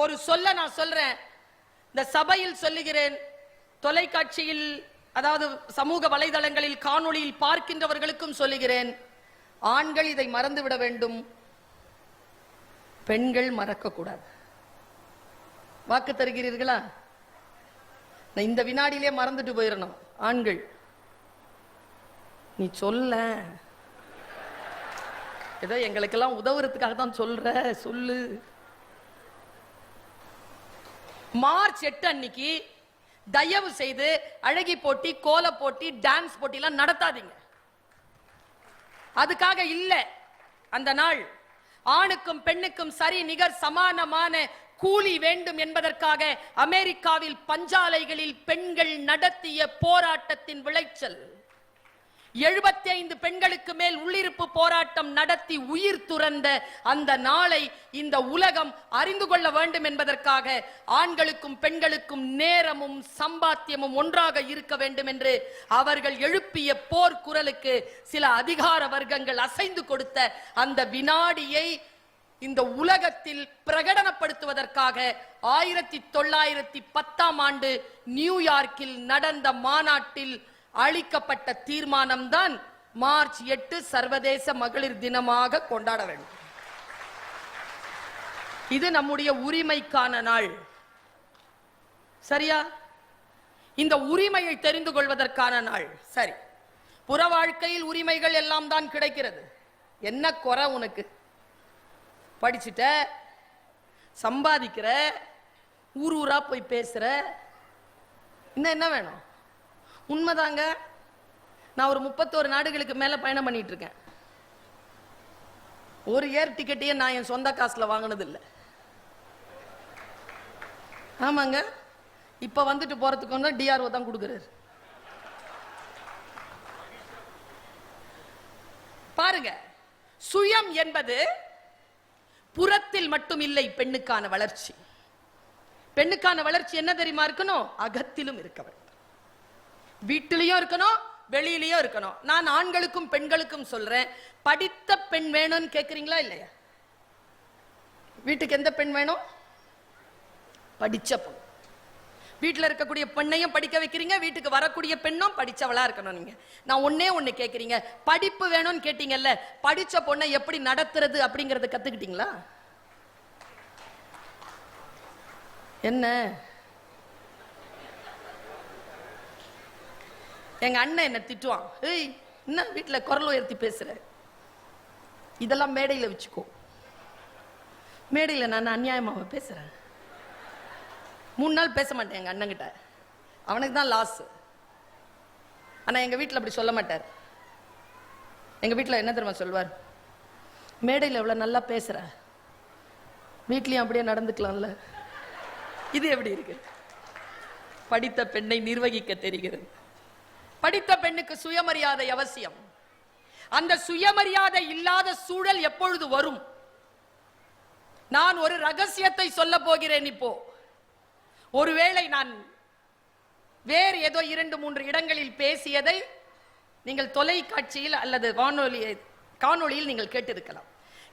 ஒரு சொல்ல நான் சொல்றேன். இந்த சபையில் சொல்லுகிறேன் தொலைக்காட்சியில் அதாவது சமூக வலைதளங்களில் காணொளியில் பார்க்கின்றவர்களுக்கும் சொல்லுகிறேன் ஆண்கள் இதை மறந்து விட வேண்டும் பெண்கள் மறக்க கூடாது வாக்கு தருகிறீர்களா? நான் இந்த வினாடியிலே மறந்துட்டு போயிடணும் ஆண்கள். நீ சொல்ல. ஏதோ எங்களுக்கெல்லாம் உதவுறதுக்காக தான் சொல்ற சொல்லு. மார்ச் எட்டு அன்னைக்கு தயவு செய்து அழகி போட்டி கோல போட்டி டான்ஸ் போட்டிலாம் நடத்தாதீங்க. அதுக்காக இல்லை அந்த நாள். ஆணுக்கும் பெண்ணுக்கும் சரி நிகர் சமானமான கூலி வேண்டும் என்பதற்காக அமெரிக்காவில் பஞ்சாலைகளில் பெண்கள் நடத்திய போராட்டத்தின் விளைச்சல். எழுபத்தி ஐந்து பெண்களுக்கு மேல் உள்ளிருப்பு போராட்டம் நடத்தி உயிர் துறந்த அந்த நாளை இந்த உலகம் அறிந்து கொள்ள வேண்டும் என்பதற்காக ஆண்களுக்கும் பெண்களுக்கும் நேரமும் சம்பாத்தியமும் ஒன்றாக இருக்க வேண்டும் என்று அவர்கள் எழுப்பிய போர் குரலுக்கு சில அதிகார வர்க்கங்கள் அசைந்து கொடுத்த அந்த வினாடியை இந்த உலகத்தில் பிரகடனப்படுத்துவதற்காக ஆயிரத்தி தொள்ளாயிரத்தி பத்தாம் ஆண்டு நியூயார்க்கில் நடந்த மாநாட்டில் அளிக்கப்பட்ட தீர்மானம்தான் மார்ச் எட்டு சர்வதேச மகளிர் தினமாக கொண்டாட வேண்டும். இது நம்முடைய உரிமைக்கான நாள். சரியா? இந்த உரிமையை தெரிந்து கொள்வதற்கான நாள். சரி. புற வாழ்க்கையில் உரிமைகள் எல்லாம் தான் கிடைக்கிறது. என்ன குறை உனக்கு? படிச்சுட்ட? சம்பாதிக்கிற? ஊர் ஊரா போய் பேசுற? இன்னும் என்ன வேணும்? உண்மைதாங்க. நான் ஒரு முப்பத்தோரு நாடுகளுக்கு மேல பயணம் பண்ணிட்டு இருக்கேன் ஒரு ஏர் டிக்கெட்டையே நான் என் சொந்த காசுல வாங்கினது இல்லை ஆமாங்க. இப்ப வந்துட்டு போறதுக்கு வந்து டிஆர்ஓ தான் கொடுக்குறாரு. பாருங்க. சுயம் என்பது புறத்தில் மட்டும் இல்லை பெண்ணுக்கான வளர்ச்சி. பெண்ணுக்கான வளர்ச்சி என்ன தெரியுமா இருக்கணும்? அகத்திலும் இருக்கவள் வீட்டிலையும் இருக்கணும் வெளியிலையும் இருக்கணும். நான் ஆண்களுக்கும் பெண்களுக்கும் சொல்றேன் படித்த பெண் வேணும்னு கேட்குறீங்களா இல்லையா? வீட்டுக்கு எந்த பெண் வேணும்? படித்த பெண் வீட்டில் இருக்கக்கூடிய பெண்ணையும் படிக்க வைக்கிறீங்க வீட்டுக்கு வரக்கூடிய பெண்ணும் படித்தவளாக இருக்கணும் நீங்கள் நான் ஒன்றே ஒன்று கேட்குறீங்க படிப்பு வேணும்னு கேட்டீங்கல்ல படித்த பொண்ணை எப்படி நடத்துறது அப்படிங்கிறத கற்றுக்கிட்டீங்களா என்ன? எங்க அண்ணன் என்ன திட்டுவான். ஏய் என்ன வீட்டில் குரல் உயர்த்தி பேசுற? இதெல்லாம் மேடையில் வச்சுக்கோ. மேடையில் நான் அநியாயமாக பேசுறேன். மூணு நாள் பேச மாட்டேன் எங்க அண்ணன்கிட்ட. அவனுக்கு தான் லாஸ் ஆனால் எங்க வீட்டில் அப்படி சொல்ல மாட்டார். எங்க வீட்டில் என்ன தெரியுமா சொல்வார் மேடையில் இவ்வளோ நல்லா பேசுற. வீட்லேயும் அப்படியே நடந்துக்கலாம்ல. இது எப்படி இருக்கு? படித்த பெண்ணை நிர்வகிக்க தெரிகிறது. படித்த பெண்ணுக்கு சுயமரியாதை அவசியம். அந்த சுயமரியாதை இல்லாத சூழல் எப்பொழுது வரும்? நான் ஒரு ரகசியத்தை சொல்ல போகிறேன் இப்போ. ஒருவேளை நான் வேறு ஏதோ இரண்டு மூன்று இடங்களில் பேசியதை நீங்கள் தொலைக்காட்சியில் அல்லது வானொலி காணொளியில் நீங்கள் கேட்டிருக்கலாம்.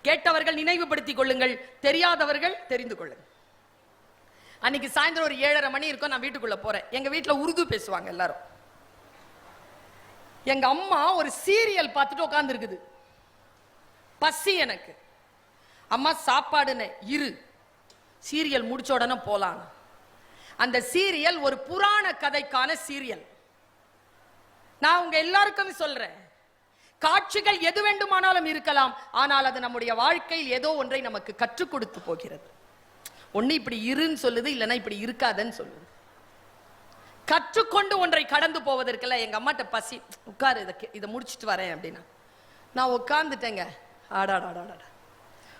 கேட்டவர்கள் நினைவுபடுத்திக் கொள்ளுங்கள் தெரியாதவர்கள் தெரிந்து கொள்ளுங்கள். அன்னைக்கு சாயந்தரம் ஒரு ஏழரை மணி இருக்கும் நான் வீட்டுக்குள்ள போறேன். எங்க வீட்டில் உருது பேசுவாங்க எல்லாரும். எங்க அம்மா ஒரு சீரியல் பார்த்துட்டு உட்கார்ந்து இருக்குது பசி எனக்கு. அம்மா சாப்பாடுன்னு இரு. சீரியல் முடிச்ச உடனே போலாம். அந்த சீரியல் ஒரு புராண கதைக்கான சீரியல். நான் உங்க எல்லாருக்கும் சொல்றேன். காட்சிகள் எது வேண்டுமானாலும் இருக்கலாம். ஆனால் அது நம்முடைய வாழ்க்கையில் ஏதோ ஒன்றை நமக்கு கற்றுக் கொடுத்து போகிறது. ஒன்று இப்படி இருன்னு சொல்லுது இல்லைன்னா இப்படி இருக்காதன்னு சொல்லுது. கற்றுக்கொண்டு ஒன்றை கடந்து போவதற்குல எங்க அம்மாட்ட பசி உட்காரு இதை இதை முடிச்சுட்டு வரேன் அப்படின்னா. நான் உட்காந்துட்டேங்க ஆடாடாடாடா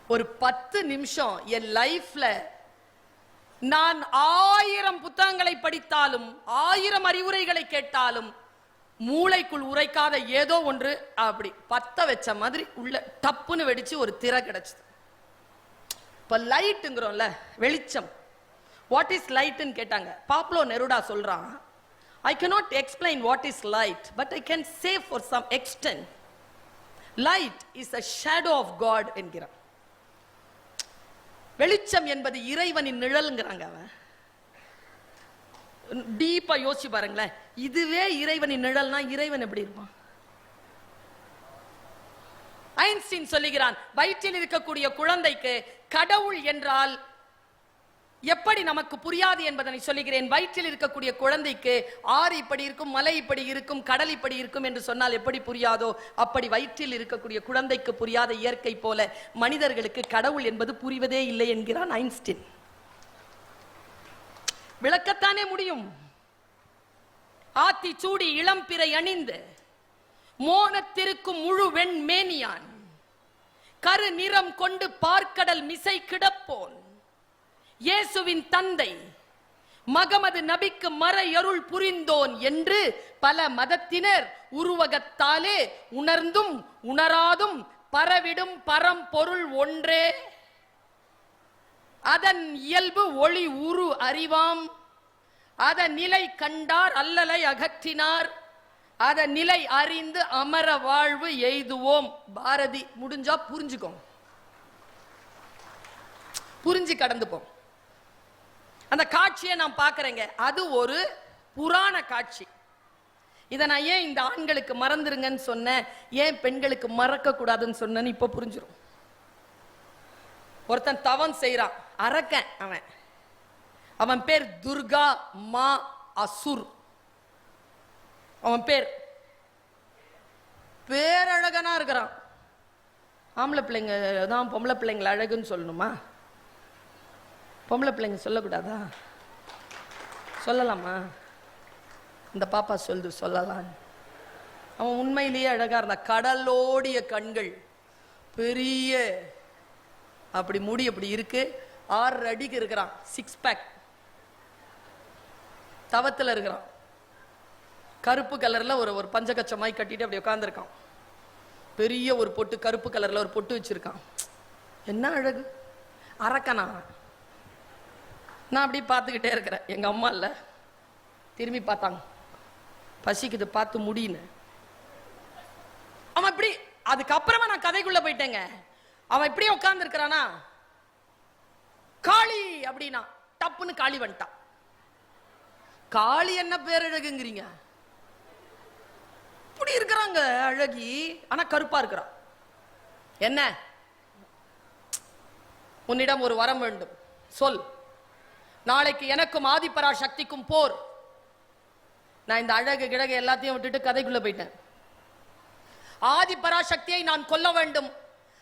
ஒரு பத்து நிமிஷம் என் லைஃப்ல நான் ஆயிரம் புத்தகங்களை படித்தாலும் ஆயிரம் அறிவுரைகளை கேட்டாலும் மூளைக்குள் உரைக்காத ஏதோ ஒன்று அப்படி பத்த வச்ச மாதிரி உள்ள டப்புன்னு வெடிச்சு ஒரு திரை கிடைச்சது. இப்ப லைட்டுங்கிறோம்ல வெளிச்சம். வாட் இஸ் லைட்னு கேட்டாங்க. பாப்லோ நெருடா சொல்றான். I cannot explain what is light but I can save for some extent light is a shadow of God என்கிறான். வெளிச்சம் என்பது இறைவனின் நிழல்ங்கிறாங்க அவன். டீப்பா யோசிச்சு பாருங்களேன். இதுவே இறைவனின் நிழல்னா இறைவன் எப்படி இருப்பான்? ஐன்ஸ்டீன் சொல்லுகிறான் வயிற்றில் இருக்கக்கூடிய குழந்தைக்கு கடவுள் என்றால் எப்படி நமக்கு புரியாது என்பதனை சொல்லுகிறேன். வயிற்றில் இருக்கக்கூடிய குழந்தைக்கு ஆறு இப்படி இருக்கும் மலை இப்படி இருக்கும் கடல் இப்படி இருக்கும் என்று சொன்னால் எப்படி புரியாதோ? அப்படி வயிற்றில் இருக்கக்கூடிய குழந்தைக்கு புரியாத இயற்கை போல மனிதர்களுக்கு கடவுள் என்பது புரிவதே இல்லை என்கிறான் ஐன்ஸ்டின். விளக்கத்தானே முடியும். ஆத்தி சூடி இளம்பிறை அணிந்து மோனத்திருக்கும் முழு வெண் மேனியான் கரு நிறம் கொண்டு பார்க்கடல் மிசை கிடப்போன். இயேசுவின் தந்தை மகமது நபிக்கு மறையருள் புரிந்தோன் என்று பல மதத்தினர் உருவகத்தாலே உணர்ந்தும் உணராதும் பரவிடும் பரம்பொருள் ஒன்றே. அதன் இயல்பு ஒளி உரு அறிவாம். அத நிலை கண்டார் அல்லலை அகற்றினார். அத நிலை அறிந்து அமர வாழ்வு எய்துவோம். பாரதி முடிஞ்சா புரிஞ்சுக்கோங்க. புரிஞ்சு கடந்துப்போம். அந்த காட்சியை நான் பார்க்குறேங்க. அது ஒரு புராண காட்சி. இதை நான் ஏன் இந்த ஆண்களுக்கு மறந்துருங்கன்னு சொன்னேன்? ஏன் பெண்களுக்கு மறக்கக்கூடாதுன்னு சொன்னேன்னு இப்போ புரிஞ்சிடும் ஒருத்தன் தவம் செய்கிறான் அரக்கன் அவன். அவன் பேர் துர்கா மா அசுர். அவன் பேர் பேரழகனா இருக்கிறான். ஆம்பளை பிள்ளைங்க தான் பொம்பளை பிள்ளைங்களை அழகுன்னு சொல்லணுமா? பொம்பளை பிள்ளைங்க சொல்லக்கூடாதா? சொல்லலாமா? இந்த பாப்பா சொல்லுது சொல்லலாம். அவன் உண்மையிலேயே அழகாக இருந்தான் கடலோடிய கண்கள் பெரிய அப்படி முடி அப்படி இருக்கு. ஆறு அடிக்கு இருக்கிறான். சிக்ஸ் பேக் தவத்தில் இருக்கிறான். கருப்பு கலரில் ஒரு ஒரு பஞ்சகச்சமாய் கட்டிட்டு அப்படி உட்காந்துருக்கான் பெரிய ஒரு பொட்டு கருப்பு கலரில் ஒரு பொட்டு வச்சுருக்கான். என்ன அழகு? அரக்கனா? நான் அப்படி பார்த்துக்கிட்டே இருக்கிறேன். எங்க அம்மா இல்லை. திரும்பி பார்த்தாங்க. பசிக்குது பார்த்து முடின்னு அவன் இப்படி அதுக்கப்புறமா நான் கதைக்குள்ள போயிட்டேங்க. அவன் இப்படியே உட்கார்ந்து இருக்கிறானா காளி அப்படின்னா டப்புன்னு காளி வந்துட்டான். காளி என்ன பேரழகுங்கிறீங்க இப்படி இருக்கிறாங்க அழகி. ஆனா கருப்பா இருக்கிறான் என்ன? உன்னிடம் ஒரு வரம் வேண்டும். சொல். நாளைக்கு எனக்கும் ஆதிபரா சக்திக்கும் போர். நான் இந்த அழகு கிழகு எல்லாத்தையும் விட்டுட்டு கதைக்குள்ள போயிட்டேன். ஆதிபராசக்தியை நான் கொல்ல வேண்டும்.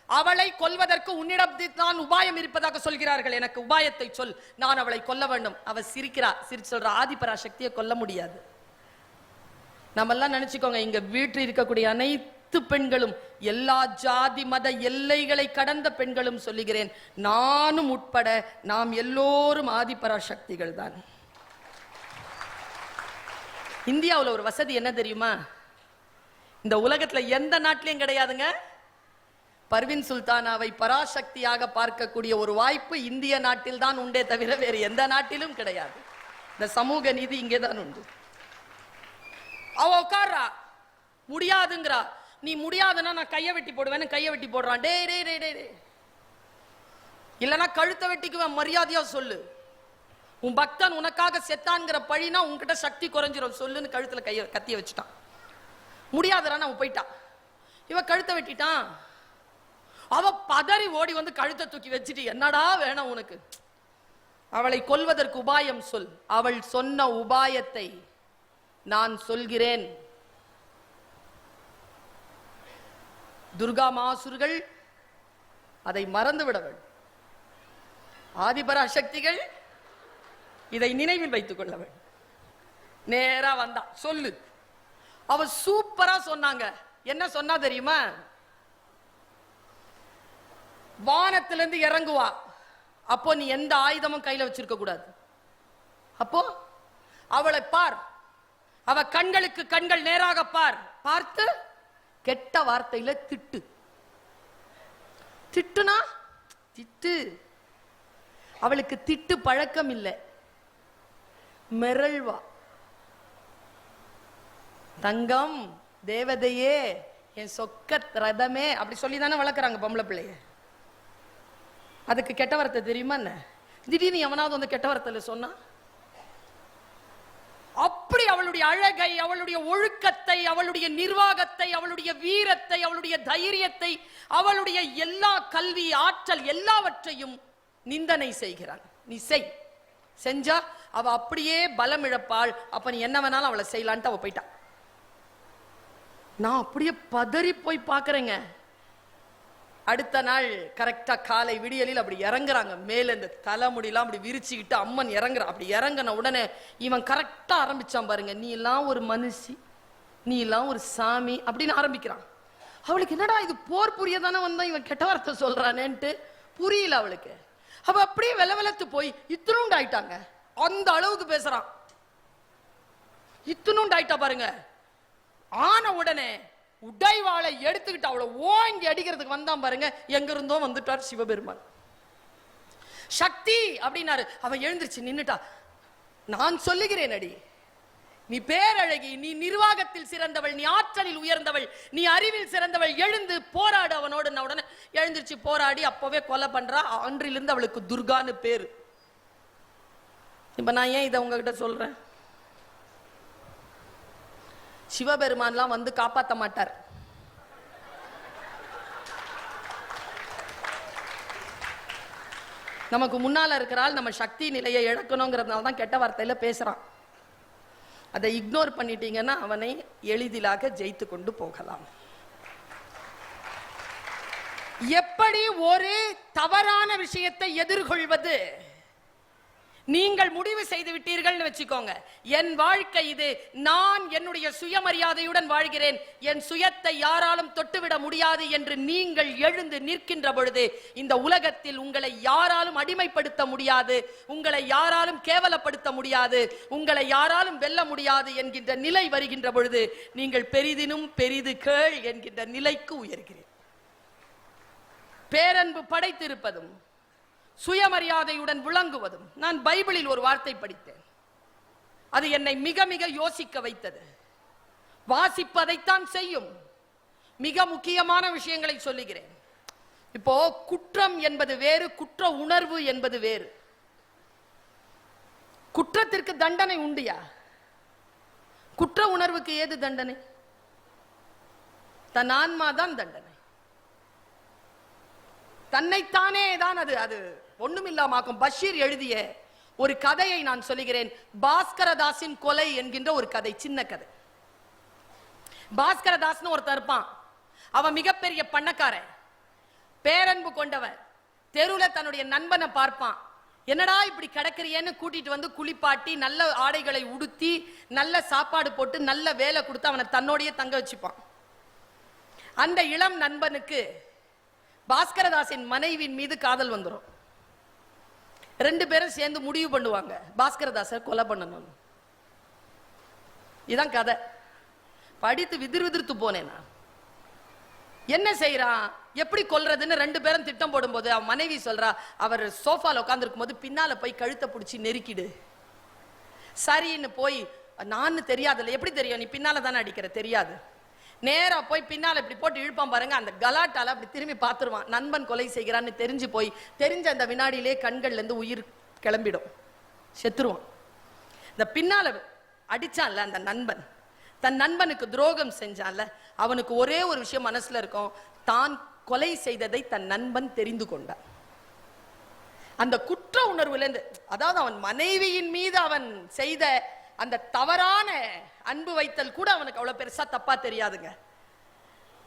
அவளை கொல்வதற்கு உன்னிடம் தான் உபாயம் இருப்பதாக சொல்கிறார்கள். எனக்கு உபாயத்தை சொல். நான் அவளை கொல்ல வேண்டும். அவ சிரிக்கிறா சிரிச்சு சொல்கிற ஆதிபரா சக்தியை கொல்ல முடியாது. நம்ம எல்லாம் நினைச்சுக்கோங்க இங்க வீட்டில் இருக்கக்கூடிய அனைத்து பெண்களும் எல்லா ஜாதி மத எல்லைகளை கடந்த பெண்களும் சொல்லுகிறேன். நானும் உட்பட நாம் எல்லோரும் ஆதிபராசக்திகள் தான். இந்தியாவுல ஒரு வசதி என்ன தெரியுமா? இந்த உலகத்துல எந்த நாட்டிலையும் கிடையாதுங்க. பர்வின் சுல்தானாவை பராசக்தியாக பார்க்கக்கூடிய ஒரு வாய்ப்பு இந்திய நாட்டில் தான் உண்டே தவிர வேறு எந்த நாட்டிலும் கிடையாது. இந்த சமூக நீதி இங்கே தான் உண்டு. அவ உட்கார்றா. முடியாதுங்கிறா. நீ முடியாதுன்னா நான் கையை வெட்டி போடுவேன்னு கையை வெட்டி போடுறான். டே டே டே டே டேய். இல்லைன்னா கழுத்தை வெட்டிக்குவேன் மரியாதையா சொல்லு. உன் பக்தன் உனக்காக செத்தான்ங்கிற பழினா உன்கிட்ட சக்தி குறைஞ்சிரும் சொல்லுன்னு கழுத்துல கைய கத்திய வச்சுட்டான். முடியாதுறான்னு அவன் போயிட்டான். இவ கழுத்தை வெட்டிட்டான். அவ பதறி ஓடி வந்து கழுத்தை தூக்கி வச்சுட்டு என்னடா வேணும் உனக்கு? அவளை கொல்வதற்கு உபாயம் சொல். அவள் சொன்ன உபாயத்தை நான் சொல்கிறேன். துர்கா மாசுர்கள் அதை மறந்துவிட வேண்டும். ஆதிபரா சக்திகள் இதை நினைவில் வைத்துக் கொள்ள வேண்டும். நேரா வந்தா சொல்லு. அவ சூப்பரா சொன்னாங்க. என்ன சொன்னா தெரியுமா? வானத்திலிருந்து இறங்குவா. அப்போ நீ எந்த ஆயுதமும் கையில வச்சிருக்க கூடாது. அப்போ அவளை பார். அவ கண்களுக்கு கண்கள் நேராக பார். பார்த்து கெட்ட வார்த்தையில திட்டு. திட்டுனா திட்டு. அவளுக்கு திட்டு பழக்கம் இல்லை மிரள்வா. தங்கம் தேவதையே என் சொக்க ரதமே அப்படி சொல்லி தானே வளர்க்குறாங்க பொம்பளை பிள்ளைய. அதுக்கு கெட்ட வார்த்தை தெரியுமா என்ன? திடீர்னு எவனாவது வந்து கெட்ட வார்த்தையில் சொன்னா? அப்படி அவளுடைய அழகை அவளுடைய ஒழுக்கத்தை அவளுடைய நிர்வாகத்தை அவளுடைய வீரத்தை அவளுடைய தைரியத்தை அவளுடைய எல்லா கல்வி ஆற்றல் எல்லாவற்றையும் நிந்தனை செய்கிறான். நீ செய். செஞ்சா அவ அப்படியே பலம் இழப்பாள். அப்ப நீ என்ன வேணாலும் அவளை செய்யலான்ட்டு அவ போயிட்டா. நான் அப்படியே பதறி போய் பாக்குறேங்க அடுத்த நாள் கரெக்டாக காலை விடியலில் அப்படி இறங்குறாங்க. மேலே இந்த தலைமுடியெல்லாம் அப்படி விரிச்சுக்கிட்டு அம்மன் இறங்குறான். அப்படி இறங்கின உடனே இவன் கரெக்டா ஆரம்பிச்சான் பாருங்க. நீ எல்லாம் ஒரு மனுஷி. நீ எல்லாம் ஒரு சாமி. அப்படின்னு ஆரம்பிக்கிறான். அவளுக்கு என்னடா இது? போர் புரிய தானே வந்தான். இவன் கெட்ட வார்த்தை சொல்றானேன்ட்டு. புரியல அவளுக்கு. அவள் அப்படியே வெல வெலத்து போய் இத்தினூண்டு ஆயிட்டாங்க. அந்த அளவுக்கு பேசுறான். இத்தினூண்டு ஆயிட்டா பாருங்க. ஆன உடனே உடைவாளை எடுத்துக்கிட்டு அவளை ஓங்கி அடிக்கிறதுக்கு வந்தான் பாருங்க. எங்கிருந்தோ வந்துட்டார் சிவபெருமான். சக்தி அப்படின்னாரு. அவன் எழுந்திருச்சு நின்னுட்டா. நான் சொல்லுகிறேன் அடி. நீ பேரழகி நீ நிர்வாகத்தில் சிறந்தவள் நீ ஆற்றலில் உயர்ந்தவள் நீ அறிவில் சிறந்தவள் எழுந்து போராடு அவனோடு. உடனே எழுந்திருச்சு போராடி அப்பவே கொலை பண்றா. அன்றிலிருந்து அவளுக்கு துர்கான்னு பேரு. இப்ப நான் ஏன் இதை உங்ககிட்ட சொல்றேன்? சிவபெருமான்லாம் வந்து காப்பாத்த மாட்டார். நமக்கு முன்னால இருக்கிறால் நம்ம சக்தி நிலையை இழக்கணுங்கிறதுனால தான் கெட்ட வார்த்தையில பேசுறான். அதை இக்னோர் பண்ணிட்டீங்கன்னா அவனை எளிதிலாக ஜெயித்து கொண்டு போகலாம். எப்படி ஒரு தவறான விஷயத்தை எதிர்கொள்வது? நீங்கள் முடிவு செய்து விட்டீர்கள்னு வச்சுக்கோங்க. என் வாழ்க்கை இது. நான் என்னுடைய சுயமரியாதையுடன் வாழ்கிறேன். என் சுயத்தை யாராலும் தொட்டுவிட முடியாது என்று நீங்கள் எழுந்து நிற்கின்ற பொழுது இந்த உலகத்தில் உங்களை யாராலும் அடிமைப்படுத்த முடியாது. உங்களை யாராலும் கேவலப்படுத்த முடியாது. உங்களை யாராலும் வெல்ல முடியாது என்கின்ற நிலை வருகின்ற பொழுது நீங்கள் பெரிதினும் பெரிது கேள் என்கின்ற நிலைக்கு உயர்கிறேன் பேரன்பு படைத்திருப்பதும் சுயமரியாதையுடன் விளங்குவதும் நான் பைபிளில் ஒரு வார்த்தை படித்தேன். அது என்னை மிக மிக யோசிக்க வைத்தது. வாசிப்பதைத்தான் செய்யும். மிக முக்கியமான விஷயங்களை சொல்லுகிறேன். இப்போ குற்றம் என்பது வேறு குற்ற உணர்வு என்பது வேறு. குற்றத்திற்கு தண்டனை உண்டியா? குற்ற உணர்வுக்கு ஏது தண்டனை? தன் ஆன்மா தான் தண்டனை. தன்னைத்தானே தான் அது அது ஒண்ணுமில்லாமாக்கும் பஷீர் எழுதிய ஒரு கதையை நான் சொல்லுகிறேன். பாஸ்கரதாசின் கொலை என்கின்ற ஒரு கதை சின்ன கதை. பாஸ்கரதாஸ்னு ஒருத்தர் இருப்பான். அவன் மிகப்பெரிய பண்ணக்காரன். பேரன்பு கொண்டவன். தெருவில் தன்னுடைய நண்பனை பார்ப்பான். என்னடா இப்படி கிடக்குறியேன்னு கூட்டிட்டு வந்து குளிப்பாட்டி நல்ல ஆடைகளை உடுத்தி நல்ல சாப்பாடு போட்டு நல்ல வேலை கொடுத்து அவனை தன்னோடைய தங்க வச்சுப்பான். அந்த இளம் நண்பனுக்கு பாஸ்கரதாசின் மனைவியின் மீது காதல் வந்துடும் ரெண்டு பேரும் சேர்ந்து முடிவு பண்ணுவாங்க. பாஸ்கரதாசை கொலை பண்ணணும் இதான் கதை. படித்து விதிர் விதிர்த்து போனேன். நான் என்ன செய்யறான் எப்படி கொல்றதுன்னு ரெண்டு பேரும் திட்டம் போடும்போது அவன் மனைவி சொல்றா அவர் சோஃபால உட்காந்துருக்கும் போது பின்னால போய் கழுத்தை பிடிச்சி நெருக்கிடு. சரின்னு போய் நான் தெரியாதுல்ல எப்படி தெரியும்? நீ பின்னால தானே அடிக்கிற தெரியாது. நேராக போய் பின்னால் இப்படி போட்டு இழுப்பான் பாருங்க. அந்த கலாட்டால அப்படி திரும்பி பார்த்துருவான். நண்பன் கொலை செய்கிறான்னு தெரிஞ்சு போய் தெரிஞ்ச அந்த வினாடியிலே கண்கள்லேருந்து உயிர் கிளம்பிடும். செத்துருவான். இந்த பின்னால் அடிச்சான்ல அந்த நண்பன். தன் நண்பனுக்கு துரோகம் செஞ்சான்ல. அவனுக்கு ஒரே ஒரு விஷயம் மனசுல இருக்கும். தான் கொலை செய்ததை தன் நண்பன் தெரிந்து கொண்டான். அந்த குற்ற உணர்வுலேருந்து அதாவது அவன் மனைவியின் மீது அவன் செய்த அந்த தவறான அன்பு வைத்தல் கூட அவனுக்கு அவ்வளவு பெருசா தப்பா தெரியாதுங்க.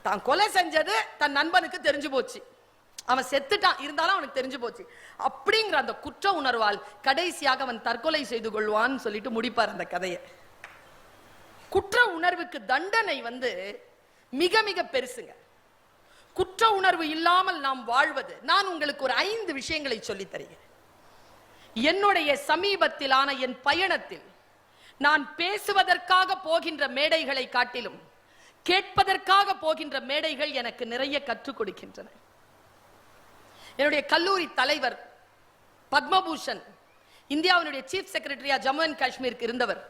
தான் கொலை செஞ்சது தன் நண்பனுக்கு தெரிஞ்சு போச்சு. அவன் செத்துட்டான் இருந்தாலும் அவனுக்கு தெரிஞ்சு போச்சு. அப்படிங்கிற அந்த குற்ற உணர்வால் கடைசியாக அவன் தற்கொலை செய்து கொள்வான்னு சொல்லிட்டு முடிப்பார் அந்த கதையை. குற்ற உணர்வுக்கு தண்டனை வந்து மிக மிக பெருசுங்க. குற்ற உணர்வு இல்லாமல் நாம் வாழ்வது நான் உங்களுக்கு ஒரு ஐந்து விஷயங்களை சொல்லித் தருகிறேன். என்னுடைய சமீபத்திலான என் பயணத்தில் நான் பேசுவதற்காக போகின்ற மேடைகளை காட்டிலும் கேட்பதற்காக போகின்ற மேடைகள் எனக்கு நிறைய கற்றுக் கொடுக்கின்றன. என்னுடைய கல்லூரி தலைவர் பத்மபூஷன் இந்தியாவினுடைய சீஃப் செக்ரட்டரியா ஜம்மு அண்ட் காஷ்மீருக்கு இருந்தவர்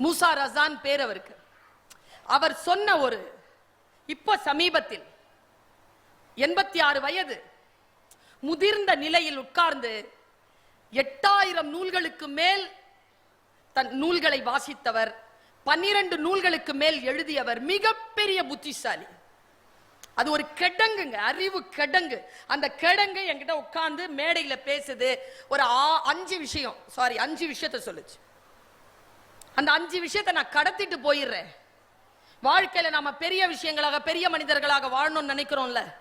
மூசா ரசான் பேர் அவருக்கு. அவர் சொன்ன ஒரு இப்போ சமீபத்தில் எண்பத்தி ஆறு வயது முதிர்ந்த நிலையில் உட்கார்ந்து எட்டாயிரம் நூல்களுக்கு மேல் தன் நூல்களை வாசித்தவர் பன்னிரண்டு நூல்களுக்கு மேல் எழுதியவர் மிகப்பெரிய புத்திசாலி. அது ஒரு கிடங்குங்க அறிவு கிடங்கு. அந்த கிடங்கு என்கிட்ட உட்காந்து மேடையில் பேசுது. ஒரு ஆ- அஞ்சு விஷயம் சாரி அஞ்சு விஷயத்த சொல்லுச்சு. அந்த அஞ்சு விஷயத்தை நான் கடத்திட்டு போயிடுறேன். வாழ்க்கையில் நாம பெரிய விஷயங்களாக பெரிய மனிதர்களாக வாழணும்னு நினைக்கிறோம்ல?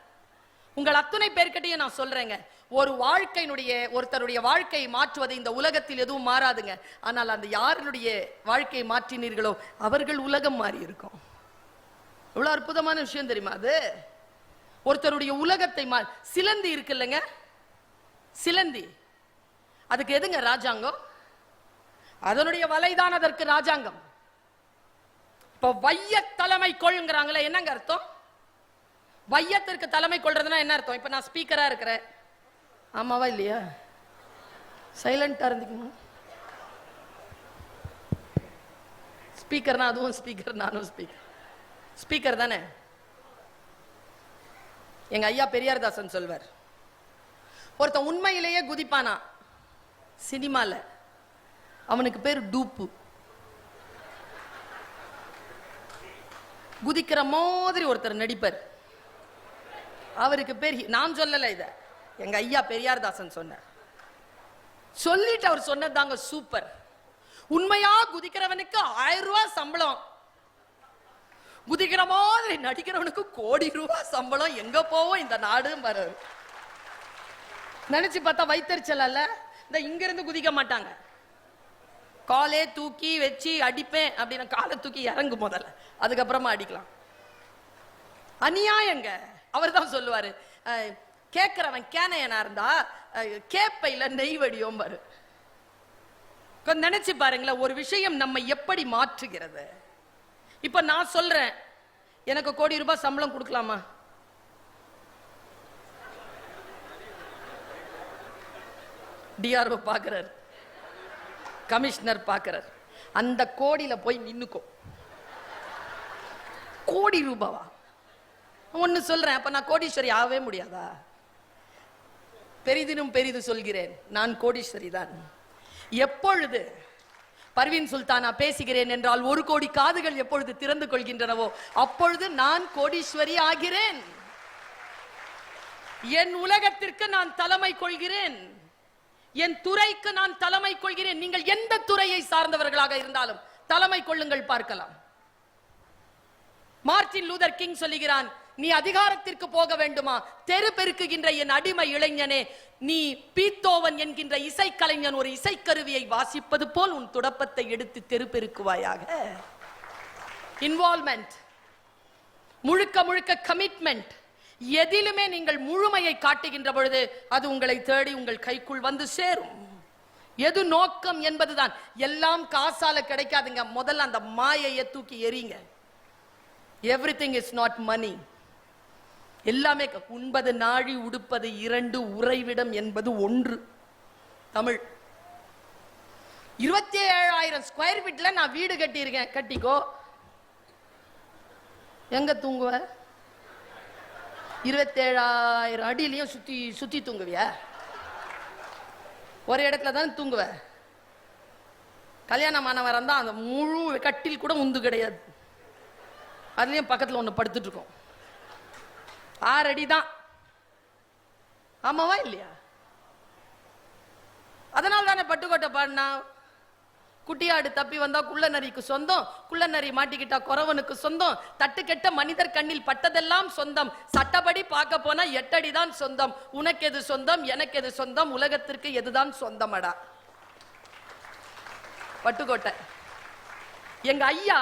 உங்கள் அத்துணை பேர்கிட்டையும் நான் சொல்றேங்க. ஒரு வாழ்க்கையினுடைய ஒருத்தருடைய வாழ்க்கையை மாற்றுவது இந்த உலகத்தில் எதுவும் மாறாதுங்க. ஆனால் அந்த யாருடைய வாழ்க்கையை மாற்றினீர்களோ அவர்கள் உலகம் மாறி இருக்கும். எவ்வளவு அற்புதமான விஷயம் தெரியுமா அது? ஒருத்தருடைய உலகத்தை மா சிலந்தி இருக்கு இல்லைங்க சிலந்தி. அதுக்கு எதுங்க ராஜாங்கம்? அதனுடைய வலைதான் அதற்கு ராஜாங்கம். இப்போ வைய தலைமை கொள்ங்கிறாங்களே என்னங்க அர்த்தம்? வையத்திற்கு தலைமை கொள்றதுன்னா என்ன அர்த்தம்? இப்போ நான் ஸ்பீக்கராக இருக்கிறேன். ஆமாவா இல்லையா? சைலண்டாக இருந்துக்கணும். ஸ்பீக்கர்னா அதுவும் ஸ்பீக்கர் நானும் ஸ்பீக்கர் ஸ்பீக்கர் தானே? எங்க ஐயா பெரியார்தாசன் சொல்வார். ஒருத்தன் உண்மையிலேயே குதிப்பானா? சினிமால. அவனுக்கு பேர் டூப்பு. குதிக்கிற மாதிரி ஒருத்தர் நடிப்பார். அவருக்கு பேர் நான் சொல்லலை இதை. எங்க ஐயா பெரியார்தாசன் சொன்னார். சொல்லிட்டு அவர் சொன்னதாங்க சூப்பர். உண்மையா குதிக்கிறவனுக்கு ஆயிரம் ரூபாய் சம்பளம். குதிக்கிற மாதிரி நடிக்கிறவனுக்கு கோடி ரூபாய் சம்பளம். எங்க போவோம் இந்த நாடு வர்றது நினைச்சு பார்த்தா வைத்தறிச்சல் அல்ல. இந்த இங்க இருந்து குதிக்க மாட்டாங்க. காலே தூக்கி வச்சு அடிப்பேன் அப்படின்னு காலை தூக்கி இறங்கு முதல்ல அதுக்கப்புறமா அடிக்கலாம். அநியாயங்க. அவர் தான் சொல்லுவாரு கேட்கிறவன் கேனையனா இருந்தா கேப்பையில நெய் வடியும் பாரு. கொஞ்சம் நினைச்சு பாருங்களேன் ஒரு விஷயம் நம்ம எப்படி மாற்றுகிறது? இப்ப நான் சொல்றேன் எனக்கு கோடி ரூபாய் சம்பளம் கொடுக்கலாமா? டிஆர்ஓ பாக்குறாரு. கமிஷனர் பாக்குறாரு. அந்த கோடியில போய் நின்னுக்கோ. கோடி ரூபாவா? ஒன்னு சொல்றேன் அப்ப நான் கோடீஸ்வரி ஆகவே முடியாதா? பெரிதினும் பெரிது சொல்கிறேன். நான் கோடீஸ்வரி தான் எப்பொழுது பர்வீன் சுல்தானா பேசுகிறேன் என்றால் ஒரு கோடி காதுகள் எப்பொழுது திறந்து கொள்கின்றனவோ அப்பொழுது நான் கோடீஸ்வரி ஆகிறேன். என் உலகத்திற்கு நான் தலைமை கொள்கிறேன். என் துறைக்கு நான் தலைமை கொள்கிறேன். நீங்கள் எந்த துறையை சார்ந்தவர்களாக இருந்தாலும் தலைமை கொள்ளுங்கள் பார்க்கலாம். மார்டின் லூதர் கிங் சொல்லுகிறான் நீ அதிகாரத்திற்கு போக வேண்டுமா? தெரு பெருக்குகின்ற என் அடிமை இளைஞனே நீ பீத்தோவன் என்கின்ற இசைக்கலைஞன் ஒரு இசைக்கருவியை வாசிப்பது போல் உன் துடப்பத்தை எடுத்து தெரு பெருக்குவாயாக. இன்வால்மெண்ட் முழுக்க முழுக்க கமிட்மெண்ட் எதிலுமே நீங்கள் முழுமையை காட்டுகின்ற பொழுது அது உங்களை தேடி உங்கள் கைக்குள் வந்து சேரும். எது நோக்கம் என்பதுதான். எல்லாம் காசால கிடைக்காதுங்க. முதல்ல அந்த மாயையை தூக்கி எறிங்க எவ்ரிதிங் இஸ் நாட் மணி எல்லாமே க- உண்பது நாழி உடுப்பது இரண்டு உறைவிடம் என்பது ஒன்று. தமிழ். இருபத்தி ஏழாயிரம் ஸ்கொயர் ஃபீட்ல நான் வீடு கட்டியிருக்கேன். கட்டிக்கோ. எங்க தூங்குவ? இருபத்தேழாயிரம் அடியிலையும் சுத்தி சுத்தி தூங்குவியா? ஒரு இடத்துல தான் தூங்குவ. கல்யாணமானவரம் இருந்தால் அந்த முழு கட்டில் கூட உந்து கிடையாது. அதுலேயும் பக்கத்தில் ஒன்று படுத்துட்டு இருக்கோம். ஆறு அடி தான் ஆமாவா இல்லையா? அதனால தானே பட்டுக்கோட்டை பாடினா குட்டியாடு தப்பி வந்தா குள்ள நரிக்கு சொந்தம் குள்ள நரி மாட்டிக்கிட்டா குறவனுக்கு சொந்தம் தட்டு கெட்ட மனிதர் கண்ணில் பட்டதெல்லாம் சொந்தம் சட்டப்படி பார்க்க போனா எட்டடி தான் சொந்தம் உனக்கு எது சொந்தம் எனக்கு எது சொந்தம் உலகத்திற்கு எதுதான் சொந்தமடா? பட்டுக்கோட்டை. எங்க ஐயா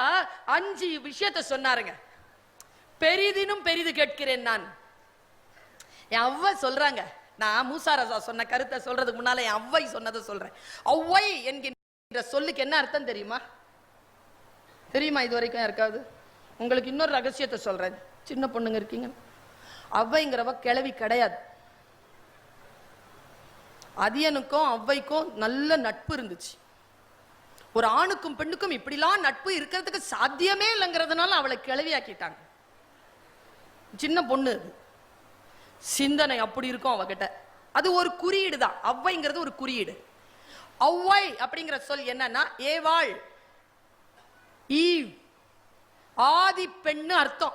அஞ்சு விஷயத்த சொன்னாருங்க. பெரிதினும் பெரிது கேட்கிறேன் நான். என் அவ்வை சொல்றாங்க. நான் மூசாரசா சொன்ன கருத்தை சொல்றதுக்கு முன்னால என் அவ்வை சொன்னதை சொல்றேன். ஒவ்வை என்கின்ற சொல்லுக்கு என்ன அர்த்தம் தெரியுமா? தெரியுமா இது வரைக்கும் யாருக்காவது? உங்களுக்கு இன்னொரு ரகசியத்தை சொல்றேன். சின்ன பொண்ணுங்க இருக்கீங்க அவ்வைங்கிறவ கிளவி கிடையாது. அதியனுக்கும் அவ்வைக்கும் நல்ல நட்பு இருந்துச்சு. ஒரு ஆணுக்கும் பெண்ணுக்கும் இப்படிலாம் நட்பு இருக்கிறதுக்கு சாத்தியமே இல்லைங்கிறதுனால அவளை கிளவியாக்கிட்டாங்க சின்ன பொண்ணு அது. சிந்தனை அப்படி இருக்கும் அவகிட்ட. அது ஒரு குறியீடு தான். ஔவைங்கிறது ஒரு குறியீடு. அவ்வை அப்படிங்கிற சொல் என்னன்னா ஏவாள் ஈவ் ஆதி பெண்ணு அர்த்தம்.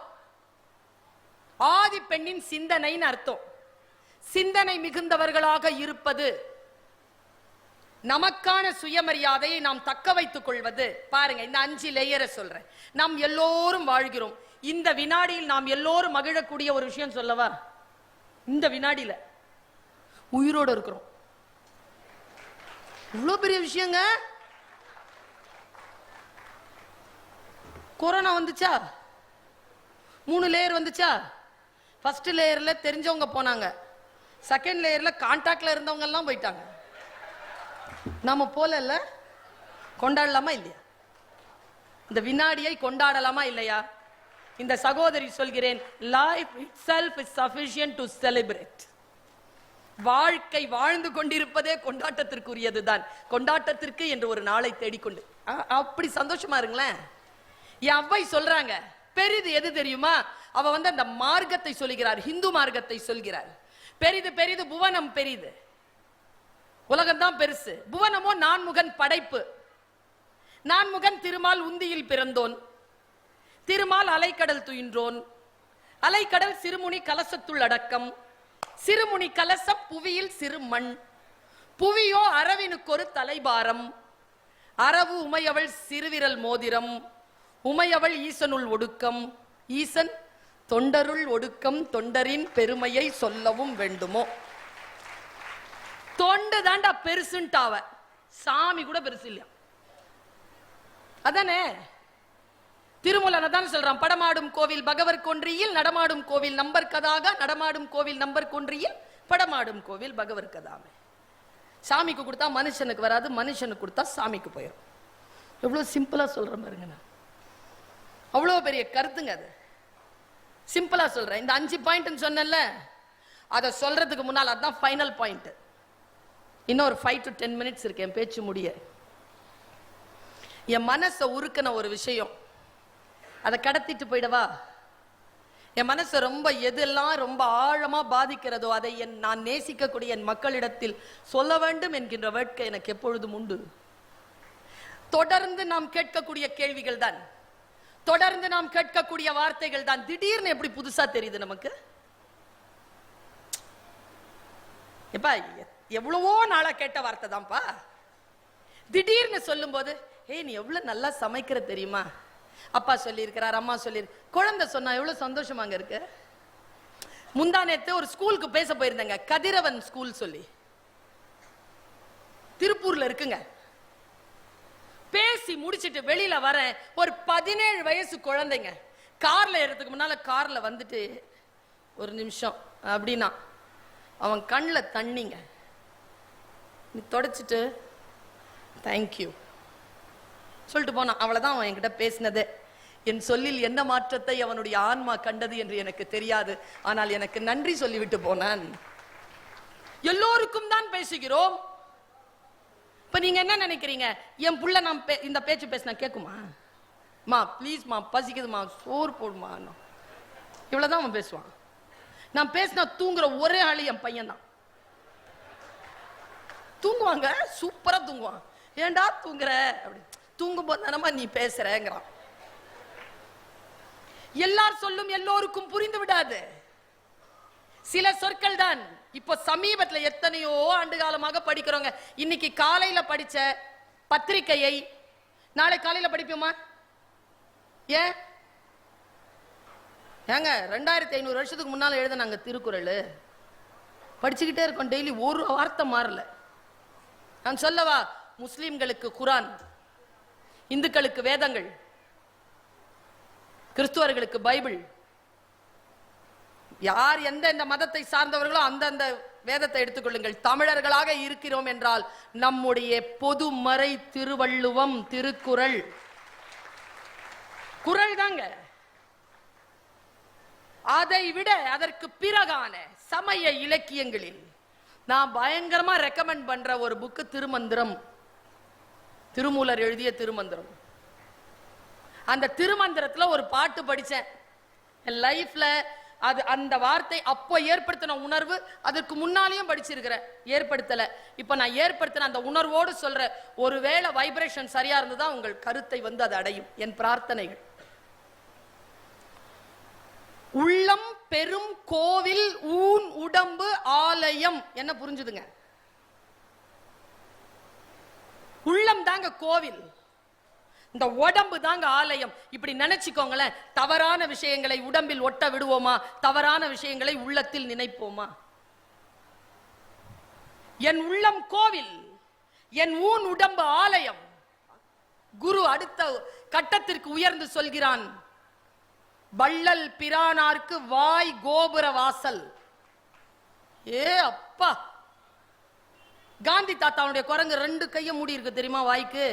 ஆதி பெண்ணின் சிந்தனைன்னு அர்த்தம். சிந்தனை மிகுந்தவர்களாக இருப்பது நமக்கான சுயமரியாதையை நாம் தக்க வைத்துக் கொள்வது. பாருங்க இந்த அஞ்சு லேயரை சொல்றேன். நாம் எல்லோரும் வாழ்கிறோம். இந்த வினாடியில் நாம் எல்லோரும் மகிழக்கூடிய ஒரு விஷயம் சொல்லவா? இந்த வினாடியில. உயிரோடு இருக்கிறோம். இவ்வளோ பெரிய விஷயங்க? கொரோனா வந்துச்சா? மூணு லேயர் வந்துச்சா? ஃபர்ஸ்ட் லேயரில் தெரிஞ்சவங்க போனாங்க. செகண்ட் லேயரில் கான்டாக்டில் இருந்தவங்க எல்லாம் போயிட்டாங்க. நாம போலல்ல? கொண்டாடலாமா இல்லையா? இந்த வினாடியை கொண்டாடலாமா இல்லையா? இந்த சகோதரி சொல்கிறேன் life itself is sufficient to celebrate வாழ்க்கை வாழ்ந்து கொண்டிருப்பதே கொண்டாட்டத்திற்குரியதுதான் கொண்டாட்டத்திற்கு என்று ஒரு நாளை தேடிக்கொண்டு. அப்படி சந்தோஷமா இருங்களேன். என் அவ்வை சொல்றாங்க பெரிது எது தெரியுமா? அவ வந்து அந்த மார்க்கத்தை சொல்கிறார் ஹிந்து மார்க்கத்தை சொல்கிறார். பெரிது பெரிது புவனம் பெரிது. உலகம்தான் பெருசு. புவனமோ நான்முகன் படைப்பு. நான்முகன் திருமால் உந்தியில் பிறந்தோன். திருமால் அலைக்கடல் துயின்றோன். அலைக்கடல் சிறுமுனி கலசத்துள் அடக்கம். சிறுமுனி கலசம் புவியில் சிறு மண் புவியோ அரவினுக்கொரு தலைபாரம். அரவு உமையவள் சிறுவிரல் மோதிரம். உமையவள் ஈசனுள் ஒடுக்கம். ஈசன் தொண்டருள் ஒடுக்கம். தொண்டரின் பெருமையை சொல்லவும் வேண்டுமோ? தொண்டு தாண்டா பெருசுன்ட்டாவ. சாமி கூட பெருசு இல்லையா? அதானே? திருமூலனை தான் சொல்றான். படமாடும் கோவில் பகவர் கொன்றியில் நடமாடும் கோவில் நம்பர் கதாக நடமாடும் கோவில் நம்பர் கொன்றியில் படமாடும் கோவில் பகவர் கதாமே சாமிக்கு கொடுத்தா மனுஷனுக்கு வராது மனுஷனுக்கு கொடுத்தா சாமிக்கு போயிடும் எவ்வளோ சிம்பிளாக சொல்கிறேன் பாருங்க நான். அவ்வளோ பெரிய கருத்துங்க அது. சிம்பிளாக சொல்கிறேன் இந்த அஞ்சு பாயிண்ட்னு சொன்னேன்ல அதை சொல்கிறதுக்கு முன்னால் அதுதான் ஃபைனல் பாயிண்ட்டு இன்னும் ஒரு ஃபைவ் டு டென் மினிட்ஸ் இருக்கு என் பேச்சு முடிய. என் மனசை உருக்கின ஒரு விஷயம். அதை கடத்திட்டு போயிடவா? என் மனசை ரொம்ப எதெல்லாம் ரொம்ப ஆழமாக பாதிக்கிறதோ அதை என் நான் நேசிக்கக்கூடிய என் மக்களிடத்தில் சொல்ல வேண்டும் என்கின்ற வேட்கை எனக்கு எப்பொழுதும் உண்டு. தொடர்ந்து நாம் கேட்கக்கூடிய கேள்விகள் தான். தொடர்ந்து நாம் கேட்கக்கூடிய வார்த்தைகள் தான். திடீர்னு எப்படி புதுசா தெரியுது நமக்கு? எப்பா எவ்வளவோ நாளா கேட்ட வார்த்தை தான்ப்பா. திடீர்னு சொல்லும்போது ஏய் நீ எவ்வளவு நல்லா சமைக்கிற தெரியுமா? அப்பா சொல்லியிருக்கிறார் அம்மா சொல்லி குழந்தை சொன்னா எவ்வளவு சந்தோஷமாங்க இருக்கு? முந்தா நேத்து ஒரு ஸ்கூலுக்கு பேச போயிருந்தேங்க கதிரவன் ஸ்கூல் சொல்லி. திருப்பூர்ல இருக்குங்க. பேசி முடிச்சிட்டு வெளியில வரேன் ஒரு பதினேழு வயசு குழந்தைங்க கார்ல ஏறதுக்கு முன்னால கார்ல வந்துட்டு ஒரு நிமிஷம் அப்படின்னா அவன் கண்ணில் தண்ணிங்க. நீ தொடச்சிட்டு தேங்க்யூ சொல்லிட்டு போனான் அவ்வளவுதான் அவன் என்கிட்ட பேசினதே. என் சொல்லில் என்ன மாற்றத்தை அவனுடைய ஆன்மா கண்டது என்று எனக்கு தெரியாது. ஆனால் எனக்கு நன்றி சொல்லிவிட்டு போனான். எல்லோருக்கும் தான் பேசுகிறோம். இப்ப நீங்க என்ன நினைக்கிறீங்க? என் புள்ள நான் இந்த பேச்சு பேசினா கேட்குமா மா ப்ளீஸ்மா பசிக்குதுமா சோறு போடுமா இவ்வளவுதான் அவன் பேசுவான். நான் பேசினா தூங்குற ஒரே ஆளு என் பையன் தான். தூங்குவாங்க சூப்பரா தூங்குவான். ஏண்டா தூங்குற? அப்படி. தூங்கும் போது தானம்மா நீ பேசுறேங்கிறான். எல்லார் சொல்லும் எல்லோருக்கும் புரிந்து விடாது. சில சொற்கள் தான் இப்போ சமீபத்துல எத்தனையோ ஆண்டு காலமாக படிக்கிறோங்க. இன்னைக்கு காலையில படிச்ச பத்திரிக்கையை நாளை காலையில படிப்போமா? ஏன்? ஏங்க ரெண்டாயிரத்தி ஐநூறு வருஷத்துக்கு முன்னால் எழுதுனாங்க திருக்குறள். படிச்சுக்கிட்டே இருக்கோம் டெய்லி ஒரு வார்த்தை மாறல. நான் சொல்லவா? முஸ்லிம்களுக்கு குரான். இந்துக்களுக்கு வேதங்கள் கிறிஸ்துவர்களுக்கு பைபிள். யார் எந்த இந்த மதத்தை சார்ந்தவர்களோ அந்தந்த வேதத்தை எடுத்துக்கொள்ளுங்கள். தமிழர்களாக இருக்கிறோம் என்றால் நம்முடைய பொதுமறை திருவள்ளுவம் திருக்குறள். குரல் தாங்க. அதை விட அதற்கு பிறகான சமய இலக்கியங்களில் நான் பயங்கரமா ரெக்கமெண்ட் பண்ற ஒரு புக்கு திருமந்திரம். திருமூலர் எழுதிய திருமந்திரம். அந்த திருமந்திரத்தில் ஒரு பாட்டு படித்தேன் என் லைஃப்பில் அது அந்த வார்த்தை அப்போ ஏற்படுத்தின உணர்வு அதற்கு முன்னாலேயும் படிச்சிருக்கிறேன் ஏற்படுத்தலை. இப்போ நான் ஏற்படுத்தின அந்த உணர்வோடு சொல்ற ஒருவேளை வைப்ரேஷன் சரியா இருந்ததா உங்கள் கருத்தை வந்து அது அடையும். என் பிரார்த்தனைகள். உள்ளம் பெரும் கோவில் ஊன் உடம்பு ஆலயம். என்ன புரிஞ்சுதுங்க? உள்ளம் தாங்க கோவில். இந்த உடம்பு தாங்க ஆலயம். இப்படி நினைச்சுக்கோங்களேன் தவறான விஷயங்களை உடம்பில் ஒட்ட விடுவோமா? தவறான விஷயங்களை உள்ளத்தில் நினைப்போமா? என் உள்ளம் கோவில் என் ஊன் உடம்பு ஆலயம். குரு அடுத்த கட்டத்திற்கு உயர்ந்து சொல்கிறான் வள்ளல் பிரானார்க்கு வாய் கோபுர வாசல். ஏ அப்பா! காந்தி தாத்தாவுடைய குரங்கு ரெண்டு கையை மூடி இருக்கு தெரியுமா வாய்க்கு?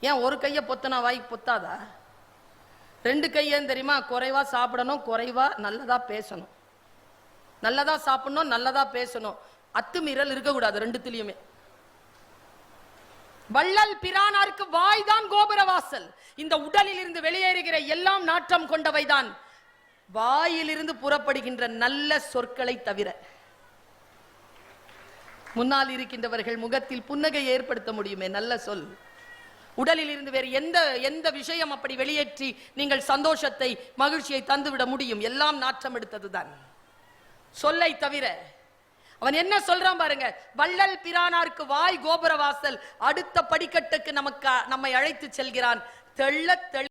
ஏன் ஒரு கையை பொத்தனா வாய்க்கு பொத்தாதா? ரெண்டு கையேன்னு தெரியுமா? குறைவா சாப்பிடணும் குறைவா நல்லதா பேசணும். நல்லதா சாப்பிடணும் நல்லதா பேசணும். அத்துமீறல் இருக்கக்கூடாது ரெண்டுத்திலயுமே. வள்ளல் பிரானாருக்கு வாய்தான் கோபுர வாசல். இந்த உடலில் இருந்து வெளியேறுகிற எல்லாம் நாற்றம் கொண்டவைதான். வாயிலிருந்து புறப்படுகின்ற நல்ல சொற்களை தவிர. முன்னால் இருக்கின்றவர்கள் முகத்தில் புன்னகை ஏற்படுத்த முடியுமே? நல்ல சொல். உடலில் இருந்து வேறு எந்த எந்த விஷயம் அப்படி வெளியேற்றி நீங்கள் சந்தோஷத்தை மகிழ்ச்சியை தந்துவிட முடியும்? எல்லாம் நாற்றம் எடுத்ததுதான். சொல்லை தவிர அவன் என்ன சொல்றான் பாருங்க? வள்ளல் பிரானாருக்கு வாய் கோபுர வாசல் அடுத்த படிக்கட்டுக்கு நமக்கு நம்மை அழைத்து செல்கிறான். தெள்ள தெளி